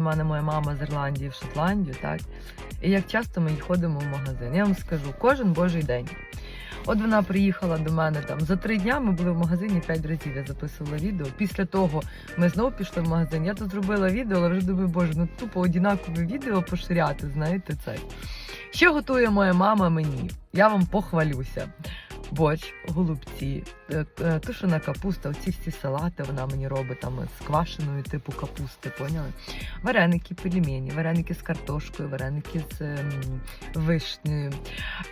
У мене моя мама з Ірландії в Шотландію, так? І як часто ми ходимо в магазин. Я вам скажу, кожен божий день. От вона приїхала до мене там за три дня. Ми були в магазині п'ять разів. Я записувала відео. Після того ми знову пішли в магазин. Я тут зробила відео, але вже думаю, боже, ну тупо однакове відео поширяти. Знаєте це. Що готує моя мама мені? Я вам похвалюся. Борщ, голубці, е, е, тушена капуста, оці всі салати вона мені робить там з квашеною типу капусти, поняли? Вареники, пельмені, вареники з картошкою, вареники з ем, вишнею,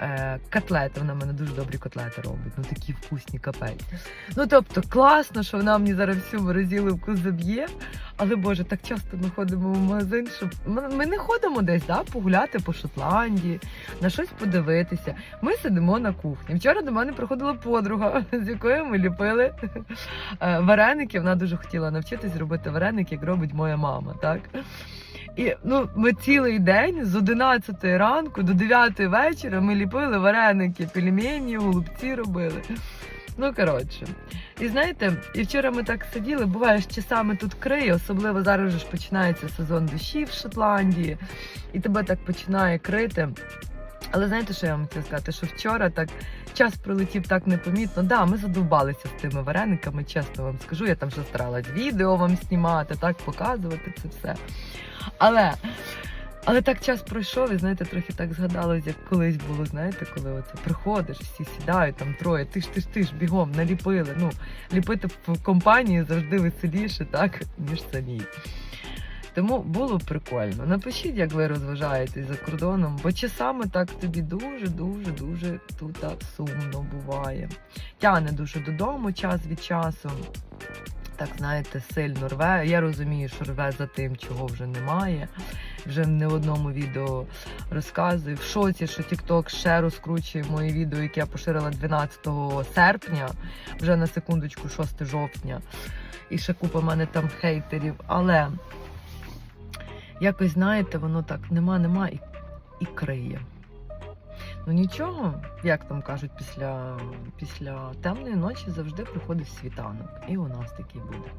е, котлети. Вона мене дуже добрі котлети робить, ну такі вкусні капець. Ну тобто класно, що вона мені зараз всю морозиловку заб'є. Але Боже, так часто ми ходимо в магазин, що ми, ми не ходимо десь да, погуляти по Шотландії, на щось подивитися. Ми сидимо на кухні. Вчора до мене приходила подруга, з якою ми ліпили е, вареники. Вона дуже хотіла навчитись робити вареники, як робить моя мама. Так? І ну, ми цілий день з 11 ранку до 9 вечора ми ліпили вареники, пельмені, голубці робили. Ну, коротше. І знаєте, і вчора ми так сиділи, буває, що часами тут криє, особливо зараз вже ж починається сезон дощів в Шотландії, і тебе так починає крити. Але знаєте, що я вам хотіла сказати? Що вчора так час пролетів так непомітно. Да, ми задовбалися з тими варениками, чесно вам скажу. Я там вже старалась відео вам знімати, так показувати це все. Але. Але так час пройшов, і знаєте, трохи так згадалось, як колись було, знаєте, коли оце приходиш, всі сідають, там троє, ти ж ти ж ти ж бігом наліпили. Ну, ліпити в компанії завжди веселіше, так, ніж самі. Тому було прикольно. Напишіть, як ви розважаєтесь за кордоном, бо часами так тобі дуже-дуже дуже тут сумно буває. Тяне дуже додому час від часу. Так, знаєте, сильно рве. Я розумію, що рве за тим, чого вже немає. Вже не в одному відео розказую. В шоці, що TikTok ще розкручує моє відео, яке я поширила 12 серпня, вже на секундочку, 6 жовтня. І ще купа в мене там хейтерів. Але якось, знаєте, воно так нема-нема і, і криє. Ну нічого, як там кажуть, після, після темної ночі завжди приходить світанок. І у нас такий буде.